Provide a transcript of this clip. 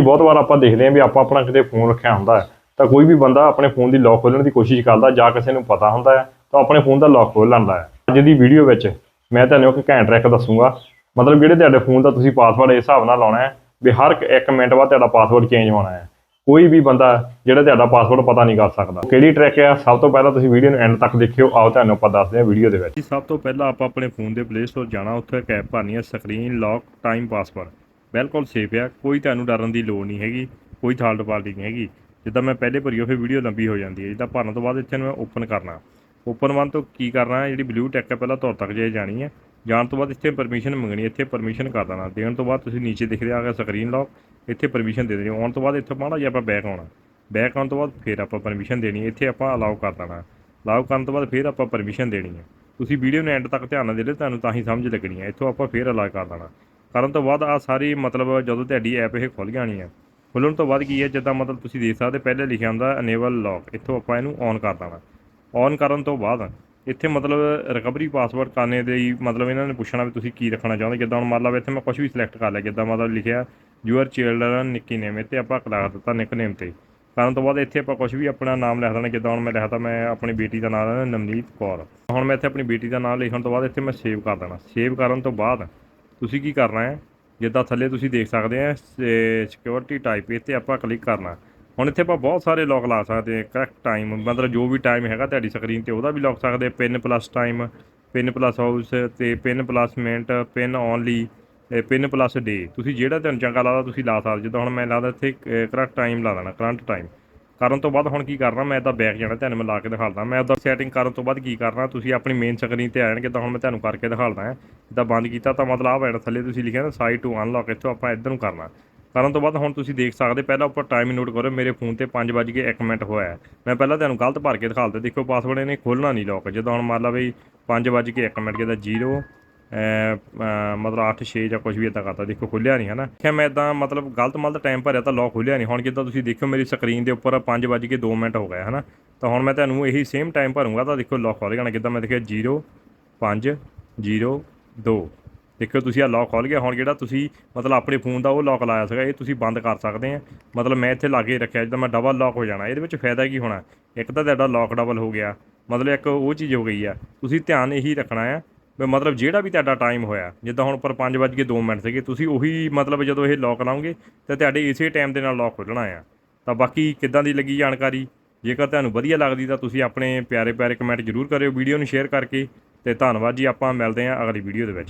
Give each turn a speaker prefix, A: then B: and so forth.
A: ਬਹੁਤ ਵਾਰ ਆਪਾਂ ਦੇਖਦੇ ਹਾਂ ਵੀ ਆਪਾਂ ਆਪਣਾ ਕਿਤੇ ਫੋਨ ਰੱਖਿਆ ਹੁੰਦਾ ਹੈ, ਤਾਂ ਕੋਈ ਵੀ ਬੰਦਾ ਆਪਣੇ ਫੋਨ ਦੀ ਲੌਕ ਖੋਲਣ ਦੀ ਕੋਸ਼ਿਸ਼ ਕਰਦਾ, ਜਾਂ ਕਿਸੇ ਨੂੰ ਪਤਾ ਹੁੰਦਾ ਹੈ, ਤਾਂ ਆਪਣੇ ਫੋਨ ਦਾ ਲੌਕ ਖੋਲ ਲੈਂਦਾ ਹੈ। ਅੱਜ ਦੀ ਵੀਡੀਓ ਵਿੱਚ ਮੈਂ ਤੁਹਾਨੂੰ ਇੱਕ ਘੈਂਟ ਟ੍ਰਿਕ ਦੱਸੂਗਾ। ਮਤਲਬ ਜਿਹੜੇ ਤੁਹਾਡੇ ਫੋਨ ਦਾ ਤੁਸੀਂ ਪਾਸਵਰਡ ਇਸ ਹਿਸਾਬ ਨਾਲ ਲਾਉਣਾ ਹੈ ਵੀ ਹਰ ਇੱਕ- ਮਿੰਟ ਬਾਅਦ ਤੁਹਾਡਾ ਪਾਸਵਰਡ ਚੇਂਜ ਹੋਣਾ ਹੈ। ਕੋਈ ਵੀ ਬੰਦਾ ਜਿਹੜਾ ਤੁਹਾਡਾ ਪਾਸਵਰਡ ਪਤਾ ਨਹੀਂ ਕਰ ਸਕਦਾ। ਕਿਹੜੀ ਟ੍ਰਿਕ ਹੈ? ਸਭ ਤੋਂ ਪਹਿਲਾਂ ਤੁਸੀਂ ਵੀਡੀਓ ਨੂੰ ਐਂਡ ਤੱਕ ਦੇਖਿਓ। ਆਓ ਤੁਹਾਨੂੰ ਆਪਾਂ ਦੱਸਦੇ ਹਾਂ ਵੀਡੀਓ ਦੇ ਵਿੱਚ। ਸਭ ਤੋਂ ਪਹਿਲਾਂ ਆਪਾਂ ਆਪਣੇ ਫੋਨ ਦੇ ਪਲੇ ਸਟੋਰ ਜਾਣਾ, ਉੱਥੇ ਇੱਕ ਐਪ ਭਰਨੀ ਹੈ ਸਕਰੀਨ ਲੌਕ ਟਾਈਮ ਪਾਸਵਰਡ ਬਿਲਕੁਲ ਸੇਫ ਆ, ਕੋਈ ਤੁਹਾਨੂੰ ਡਰਨ ਦੀ ਲੋੜ ਨਹੀਂ ਹੈਗੀ, ਕੋਈ ਥਾਲਟ ਪਾਰਟੀ ਨਹੀਂ ਹੈਗੀ। ਜਿੱਦਾਂ ਮੈਂ ਪਹਿਲੇ ਭਰੀ ਉਹ ਫਿਰ ਵੀਡੀਓ ਲੰਬੀ ਹੋ ਜਾਂਦੀ ਹੈ, ਜਿੱਦਾਂ ਭਰਨ ਤੋਂ ਬਾਅਦ ਇੱਥੇ ਨੂੰ ਮੈਂ ਓਪਨ ਕਰਨਾ। ਓਪਨ ਵਨ ਤੋਂ ਕੀ ਕਰਨਾ ਜਿਹੜੀ ਬਲੂ ਟੈਕ ਹੈ, ਪਹਿਲਾਂ ਤੁਰ ਤੱਕ ਜੇ ਜਾਣੀ ਹੈ। ਜਾਣ ਤੋਂ ਬਾਅਦ ਇੱਥੇ ਪਰਮਿਸ਼ਨ ਮੰਗਣੀ ਇੱਥੇ ਪਰਮਿਸ਼ਨ ਕਰ ਦੇਣਾ। ਦੇਣ ਤੋਂ ਬਾਅਦ ਤੁਸੀਂ ਨੀਚੇ ਦਿਖ ਰਿਹਾ ਆ ਸਕਰੀਨ ਲੌਕ ਇੱਥੇ ਪਰਮਿਸ਼ਨ ਦੇ ਦੇਣੀ। ਆਉਣ ਤੋਂ ਬਾਅਦ ਇੱਥੇ ਮਾੜਾ ਜਿਹਾ ਆਪਾਂ ਬੈਕ ਆਉਣਾ। ਬੈਕ ਆਉਣ ਤੋਂ ਬਾਅਦ ਫਿਰ ਆਪਾਂ ਪਰਮਿਸ਼ਨ ਦੇਣੀ ਇੱਥੇ ਆਪਾਂ ਅਲਾਉ ਕਰ ਦੇਣਾ। ਅਲਾਉ ਕਰਨ ਤੋਂ ਬਾਅਦ ਫਿਰ ਆਪਾਂ ਪਰਮਿਸ਼ਨ ਦੇਣੀ ਹੈ। ਤੁਸੀਂ ਵੀਡੀਓ ਨੂੰ ਐਂਡ ਤੱਕ ਧਿਆਨ ਨਾਲ ਦੇ ਲਿਓ, ਤੁਹਾਨੂੰ ਤਾਂ ਹੀ ਸਮਝ ਲੱਗਣੀ ਹੈ। ਇੱਥੋਂ ਆਪਾਂ ਫਿਰ ਅਲਾਉ ਕਰ ਦੇਣਾ। ਕਰਨ ਤੋਂ ਬਾਅਦ ਆ ਸਾਰੀ ਮਤਲਬ ਜਦੋਂ ਤੁਹਾਡੀ ਐਪ ਇਹ ਖੁੱਲ ਜਾਣੀ ਹੈ ਖੁੱਲਣ ਤੋਂ ਬਾਅਦ ਕੀ ਹੈ ਜਿੱਦਾਂ ਮਤਲਬ ਤੁਸੀਂ ਦੇਖ ਸਕਦੇ ਪਹਿਲੇ ਲਿਖਿਆ ਹੁੰਦਾ ਅਨੇਬਲ ਲੌਕ ਇੱਥੋਂ ਆਪਾਂ ਇਹਨੂੰ ਔਨ ਕਰ ਦੇਣਾ। ਔਨ ਕਰਨ ਤੋਂ ਬਾਅਦ ਇੱਥੇ ਮਤਲਬ ਰਿਕਵਰੀ ਪਾਸਵਰਡ ਕਰਨੇ ਦੇ ਮਤਲਬ ਇਹਨਾਂ ਨੇ ਪੁੱਛਣਾ ਵੀ ਤੁਸੀਂ ਕੀ ਰੱਖਣਾ ਚਾਹੁੰਦੇ, ਜਿੱਦਾਂ ਹੁਣ ਮੰਨ ਲਓ ਇੱਥੇ ਮੈਂ ਕੁਝ ਵੀ ਸਿਲੈਕਟ ਕਰ ਲਿਆ, ਜਿੱਦਾਂ ਮਤਲਬ ਲਿਖਿਆ ਯੂਅਰ ਚਿਲਡਰਨ ਨਿੱਕੀ ਨੇਮ ਇੱਥੇ ਆਪਾਂ ਕਲਾ ਦਿੱਤਾ ਨਿਕਨੇਮ ਤੇ। ਕਰਨ ਤੋਂ ਬਾਅਦ ਇੱਥੇ ਆਪਾਂ ਕੁਝ ਵੀ ਆਪਣਾ ਨਾਮ ਲਿਖ ਦੇਣਾ, ਜਿੱਦਾਂ ਹੁਣ ਮੈਂ ਲਿਖਤਾ, ਮੈਂ ਆਪਣੀ ਬੇਟੀ ਦਾ ਨਾਮ ਹੈ ਨਵਨੀਤ ਕੌਰ। ਹੁਣ ਮੈਂ ਇੱਥੇ ਆਪਣੀ ਬੇਟੀ ਦਾ ਨਾਮ ਲਿਖਣ ਤੋਂ ਬਾਅਦ ਇੱਥੇ ਮੈਂ ਸੇਵ ਕਰ ਦੇਣਾ। ਸੇਵ ਕਰਨ ਤੋਂ ਬਾਅਦ ਤੁਸੀਂ ਕੀ ਕਰਨਾ ਹੈ? ਜਿੱਦਾਂ ਥੱਲੇ ਤੁਸੀਂ ਦੇਖ ਸਕਦੇ ਆ ਸਿਕਿਉਰਿਟੀ ਟਾਈਪ ਇੱਥੇ ਆਪਾਂ ਕਲਿੱਕ ਕਰਨਾ। ਹੁਣ ਇੱਥੇ ਆਪਾਂ ਬਹੁਤ ਸਾਰੇ ਲੌਕ ਲਾ ਸਕਦੇ ਹਾਂ ਕਰੈਕਟ ਟਾਈਮ ਮਤਲਬ ਜੋ ਵੀ ਟਾਈਮ ਹੈਗਾ ਤੁਹਾਡੀ ਸਕਰੀਨ ਤੇ ਉਹਦਾ ਵੀ ਲੌਕ ਸਕਦੇ pin plus time pin plus hours ਤੇ pin plus minute pin only pin plus day ਤੁਸੀਂ ਜਿਹੜਾ ਤੁਹਾਨੂੰ ਚੰਗਾ ਲੱਗਦਾ ਤੁਸੀਂ ਲਾ ਸਕਦੇ ਜਿੱਦਾਂ ਹੁਣ ਮੈਂ ਲਾਦਾ ਇੱਥੇ ਕਰੈਕਟ ਟਾਈਮ ਲਾ ਦੇਣਾ ਕਰੰਟ ਟਾਈਮ ਕਰਨ ਤੋਂ ਬਾਅਦ ਹੁਣ ਕੀ ਕਰਨਾ, ਮੈਂ ਇਦਾਂ ਬੈਕ ਜਾਣਾ ਤੁਹਾਨੂੰ ਮੈਂ ਲਾ ਕੇ ਦਿਖਾਉਂਦਾ ਮੈਂ ਉਧਰ ਸੈਟਿੰਗ ਕਰਨ ਤੋਂ ਬਾਅਦ ਕੀ ਕਰਨਾ, ਤੁਸੀਂ ਆਪਣੀ ਮੇਨ ਸਕਰੀਨ ਤੇ ਆ ਜਾਣਗੇ ਤਾਂ ਹੁਣ ਮੈਂ ਤੁਹਾਨੂੰ ਕਰਕੇ ਦਿਖਾਉਂਦਾ ਹਾਂ। ਜਿੱਦਾਂ ਬੰਦ ਕੀਤਾ ਤਾਂ ਮਤਲਬ ਆ ਬੈਠ ਥੱਲੇ ਤੁਸੀਂ ਲਿਖਿਆ ਨਾ ਸਾਈਡ ਟੂ ਅਨਲੌਕ ਇੱਥੋਂ ਆਪਾਂ ਇੱਧਰ ਨੂੰ ਕਰਨਾ। ਕਰਨ ਤੋਂ ਬਾਅਦ ਹੁਣ ਤੁਸੀਂ ਦੇਖ ਸਕਦੇ, ਪਹਿਲਾਂ ਉੱਪਰ ਟਾਈਮ ਨੋਟ ਕਰੋ, ਮੇਰੇ ਫੋਨ ਤੇ 5:01 ਮਿੰਟ ਹੋਇਆ ਹੈ। ਮੈਂ ਪਹਿਲਾਂ ਤੁਹਾਨੂੰ ਗਲਤ ਭਰ ਕੇ ਦਿਖਾਲਦਾ, ਦੇਖੋ ਪਾਸਵਰਡ ਇਹਨੇ ਖੋਲਣਾ ਨਹੀਂ ਲੋਕ ਜਦੋਂ ਹੁਣ ਮੰਨ ਲਾ ਬਈ 5:01 ਮਿੰਟ, ਜਿਹਦਾ 0 ਮਤਲਬ 8 6 ਜਾਂ ਕੁਝ ਵੀ ਇਦਾਂ ਕਰਤਾ। ਦੇਖੋ ਖੁੱਲਿਆ ਨਹੀਂ, ਹਨਾ? ਕਿ ਮੈਂ ਇਦਾਂ ਮਤਲਬ ਗਲਤ ਮਲਤ ਟਾਈਮ ਭਰਿਆ ਤਾਂ ਲੋਕ ਖੁੱਲਿਆ ਨਹੀਂ। ਹੁਣ ਜਿੱਦਾਂ ਤੁਸੀਂ ਦੇਖੋ ਮੇਰੀ ਸਕਰੀਨ ਦੇ ਉੱਪਰ 5:02 ਮਿੰਟ ਹੋ ਗਏ, ਹਨਾ? ਤਾਂ ਹੁਣ ਮੈਂ ਤੁਹਾਨੂੰ ਇਹੀ ਸੇਮ ਟਾਈਮ ਭਰੂੰਗਾ, ਤਾਂ ਦੇਖੋ ਲੋਕ ਖੁੱਲ ਜਾਣਾ ਜਿੱਦਾਂ ਮੈਂ ਦੇਖਿਆ 0 5 0 2 ਦੇਖੋ ਤੁਸੀਂ ਆ ਲੌਕ ਖੋਲ ਗਿਆ। ਹੁਣ ਜਿਹੜਾ ਤੁਸੀਂ ਮਤਲਬ ਆਪਣੇ ਫੋਨ ਦਾ ਉਹ ਲੌਕ ਲਾਇਆ ਸੀਗਾ, ਇਹ ਤੁਸੀਂ ਬੰਦ ਕਰ ਸਕਦੇ ਆ। ਮਤਲਬ ਮੈਂ ਇੱਥੇ ਲਾਗੇ ਰੱਖਿਆ, ਜਿੱਦਾਂ ਮੈਂ ਡਬਲ ਲੌਕ ਹੋ ਜਾਣਾ। ਇਹਦੇ ਵਿੱਚ ਫਾਇਦਾ ਕੀ ਹੋਣਾ? ਇੱਕ ਤਾਂ ਤੁਹਾਡਾ ਲੌਕ ਡਬਲ ਹੋ ਗਿਆ। ਮਤਲਬ ਇੱਕ ਉਹ ਚੀਜ਼ ਹੋ ਗਈ ਆ। ਤੁਸੀਂ ਧਿਆਨ ਇਹੀ ਰੱਖਣਾ ਆ ਵੀ ਮਤਲਬ ਜਿਹੜਾ ਵੀ ਤੁਹਾਡਾ ਟਾਈਮ ਹੋਇਆ, ਜਿੱਦਾਂ ਹੁਣ ਉੱਪਰ 5:02 ਮਿੰਟ ਸੀਗੇ, ਤੁਸੀਂ ਉਹੀ ਮਤਲਬ ਜਦੋਂ ਇਹ ਲੌਕ ਲਾਉਂਗੇ, ਤਾਂ ਤੁਹਾਡੇ ਇਸੇ ਟਾਈਮ ਦੇ ਨਾਲ ਲੌਕ ਖੁੱਲਣਾ ਆ। ਤਾਂ ਬਾਕੀ ਕਿੱਦਾਂ ਦੀ ਲੱਗੀ ਜਾਣਕਾਰੀ? ਜੇਕਰ ਤੁਹਾਨੂੰ ਵਧੀਆ ਲੱਗਦੀ ਤਾਂ ਤੁਸੀਂ ਆਪਣੇ ਪਿਆਰੇ ਪਿਆਰੇ ਕਮੈਂਟ ਜ਼ਰੂਰ ਕਰਿਓ ਵੀਡੀਓ ਨੂੰ ਸ਼ੇਅਰ ਕਰਕੇ, ਤੇ ਧੰਨਵਾਦ ਜੀ, ਆਪਾਂ ਮਿਲਦੇ ਹਾਂ ਅਗਲੀ ਵੀਡੀਓ ਦੇ ਵਿੱਚ।